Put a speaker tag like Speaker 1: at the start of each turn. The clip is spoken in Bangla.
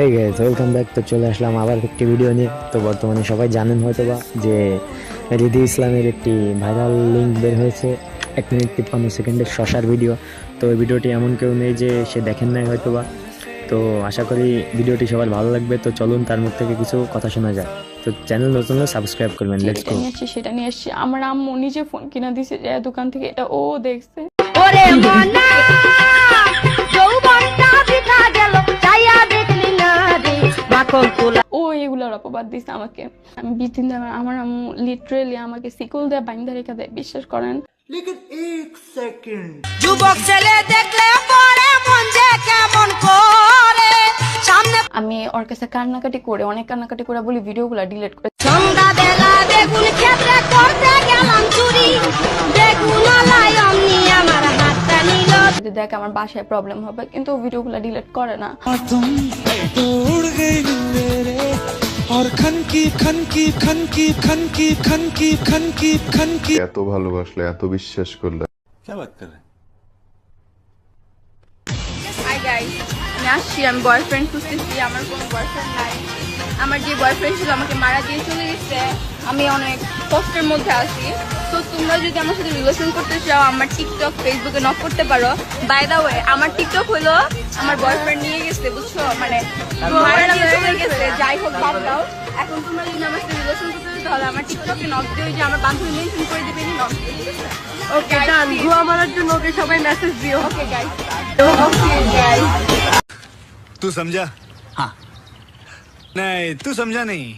Speaker 1: হেই গাইস ওয়েলকাম ব্যাক তো চলে আসলাম আবার একটি ভিডিও নিয়ে। তো বর্তমানে সবাই জানেন হয়তো বা যে রিদি ইসলামের একটি ভাইরাল লিঙ্ক বের হয়েছে। এক মিনিট তিপ্পান্ন সেকেন্ডের শশার ভিডিও তো ওই ভিডিওটি এমন কেউ নেই যে সে দেখেন নাই হয়তো বা তো আশা করি ভিডিওটি সবার ভালো লাগবে। তো চলুন তার মুখ থেকে কিছু কথা শোনা যায় তো চ্যানেল নতুন হলে সাবস্ক্রাইব করবেন। লেটস গো
Speaker 2: সেটা নিয়ে আসছি। আমার আম্মু নিজে ফোন কিনা দিছে যে দোকান থেকে এটা ও দেখছে।
Speaker 3: ওরে মনা!
Speaker 2: ও অপবাদ দিছে আমাকে। আমি বিশ দিন ধরে আমার আম্মু লিটারেলি আমাকে শিকল দেয় বাইন্দা রেখে দেয় বিশ্বাস করেন।
Speaker 4: লেকিন এক সেকেন্ড।
Speaker 3: যুবক ছেলে দেখলে পরে মন যে কেমন করে। সামনে
Speaker 2: আমি ওর কাছে কান্নাকাটি করে অনেক কান্নাকাটি করে বলি ভিডিওগুলো ডিলিট করে।
Speaker 3: সন্ধ্যা বেলা বেগুন ক্ষেত্রে করতে গেলাম চুরি।
Speaker 2: যদি দেখে আমার বাসায় প্রবলেম হবে কিন্তু ভিডিওগুলো ডিলিট করে না।
Speaker 5: এত ভালোবাসলে এত বিশ্বাস করলে।
Speaker 2: আমি বয়ফ্রেন্ড আমার কোন বয়ফ্রেন্ড নাই। আমার যে বয়ফ্রেন্ড ছিল আমাকে মারা দিয়ে চলে গেছে আমি অনেক কষ্টের মধ্যে আছি। তো তোমরা যদি আমার সাথে রিলেশন করতে চাও আমার টিকটক ফেসবুকে নক করতে পারো। বাই দা ওয়ে আমার টিকটক হলো আমার বয়ফ্রেন্ড নিয়ে গেছে বুঝছ? মানে যাই হোক ভাবলাও এখন তোমরা যদি আমার সাথে রিলেশন করতে চাও তাহলে আমার টিকটকে নক দিয়ে যে আমার বান্ধবী মেনশন করে দেবে নক ওকে ডান ভুয়া মারার জন্য ওকে সবাই মেসেজ দিও। ওকে গাইস ওকে গাইস
Speaker 6: তুই সমঝা হ্যাঁ नहीं तू समझा नहीं।